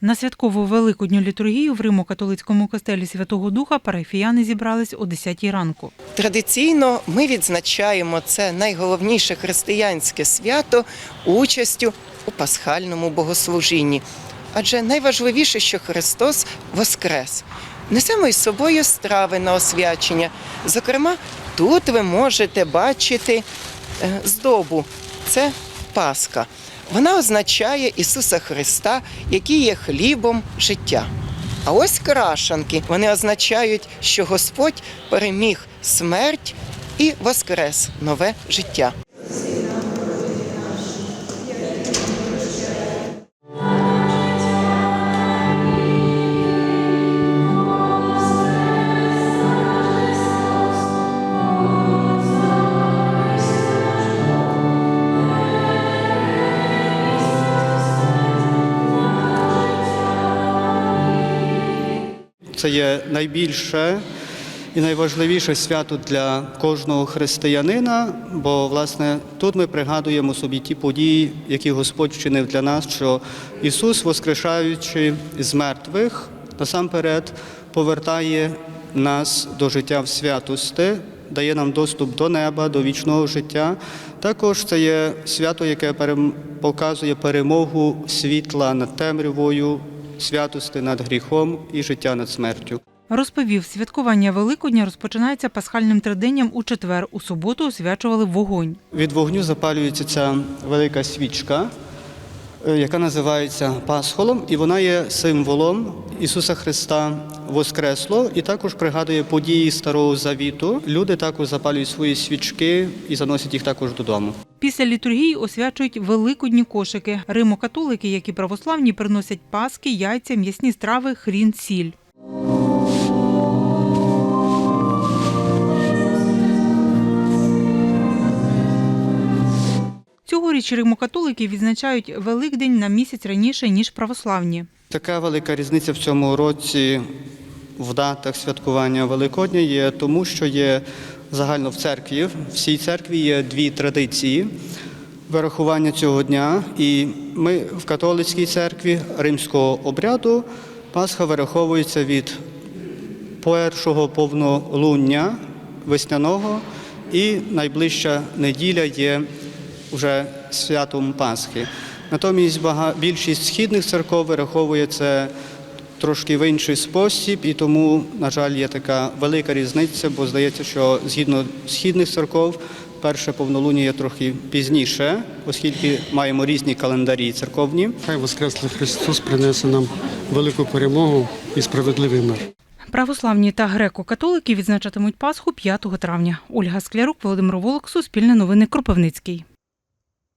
На святкову великодню літургію в Римо-католицькому костелі Святого Духа парафіяни зібрались о 10 ранку. Традиційно ми відзначаємо це найголовніше християнське свято участю у пасхальному богослужінні. Адже найважливіше, що Христос воскрес. Несемо із собою страви на освячення. Зокрема, тут ви можете бачити е, здобу. Це Пасха. Вона означає Ісуса Христа, який є хлібом життя. А ось крашанки. Вони означають, що Господь переміг смерть і воскрес нове життя. Це є найбільше і найважливіше свято для кожного християнина, бо власне тут ми пригадуємо собі ті події, які Господь вчинив для нас, що Ісус, воскрешаючи з мертвих, насамперед повертає нас до життя в святости, дає нам доступ до неба, до вічного життя. Також це є свято, яке показує перемогу світла над темрявою, святости над гріхом і життя над смертю. Розповів, святкування Великодня розпочинається пасхальним триденням у четвер. У суботу освячували вогонь. Від вогню запалюється ця велика свічка, яка називається Пасхолом, і вона є символом Ісуса Христа Воскресло, і також пригадує події Старого Завіту. Люди також запалюють свої свічки і заносять їх також додому. Після літургії освячують великодні кошики. Римо-католики, як і православні, приносять паски, яйця, м'ясні страви, хрін, сіль. Цьогоріч римокатолики відзначають Великдень на місяць раніше, ніж православні. Така велика різниця в цьому році в датах святкування Великодня є тому, що є загально в церкві. В всій церкві є дві традиції вирахування цього дня. І ми в католицькій церкві римського обряду Пасха вираховується від першого повнолуння весняного, і найближча неділя є вже святом Пасхи. Натомість бага- більшість східних церков вираховує це трошки в інший спосіб, і тому, на жаль, є така велика різниця, бо здається, що згідно східних церков перше повнолуння є трохи пізніше, оскільки маємо різні календарі церковні. Хай Воскреслий Христос принесе нам велику перемогу і справедливий мир. Православні та греко-католики відзначатимуть Пасху 5 травня. Ольга Склярук, Володимир Волок, Суспільне новини, Кропивницький.